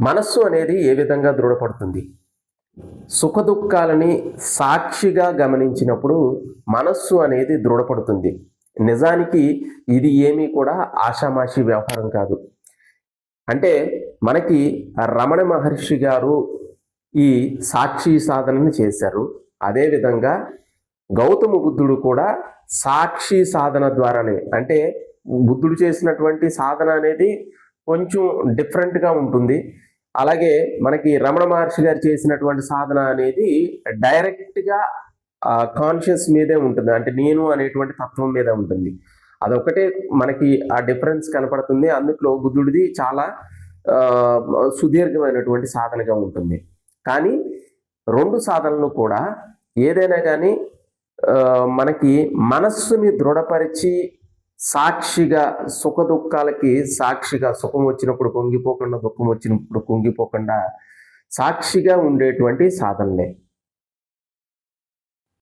మనస్సు అనేది ఏ విధంగా దృఢపడుతుంది? సుఖ దుఃఖాలని సాక్షిగా గమనించినప్పుడు మనస్సు అనేది దృఢపడుతుంది. నిజానికి ఇది ఏమీ కూడా ఆషామాషి వ్యవహారం కాదు. అంటే మనకి రమణ మహర్షి గారు ఈ సాక్షి సాధనని చేశారు. అదేవిధంగా గౌతమ బుద్ధుడు కూడా సాక్షి సాధన ద్వారానే అంటే బుద్ధుడు చేసినటువంటి సాధన అనేది కొంచెం డిఫరెంట్గా ఉంటుంది. అలాగే మనకి రమణ మహర్షి గారు చేసినటువంటి సాధన అనేది డైరెక్ట్గా కాన్షియస్ మీదే ఉంటుంది. అంటే నేను అనేటువంటి తత్వం మీదే ఉంటుంది. అదొకటే మనకి ఆ డిఫరెన్స్ కనపడుతుంది. అందులో బుద్ధుడిది చాలా సుదీర్ఘమైనటువంటి సాధనగా ఉంటుంది. కానీ రెండు సాధనలు కూడా ఏదైనా కానీ మనకి మనస్సుని దృఢపరిచి సాక్షిగా సుఖ దుఃఖాలకి సాక్షిగా సుఖం వచ్చినప్పుడు పొంగిపోకుండా దుఃఖం వచ్చినప్పుడు కొంగిపోకుండా సాక్షిగా ఉండేటువంటి సాధనలే.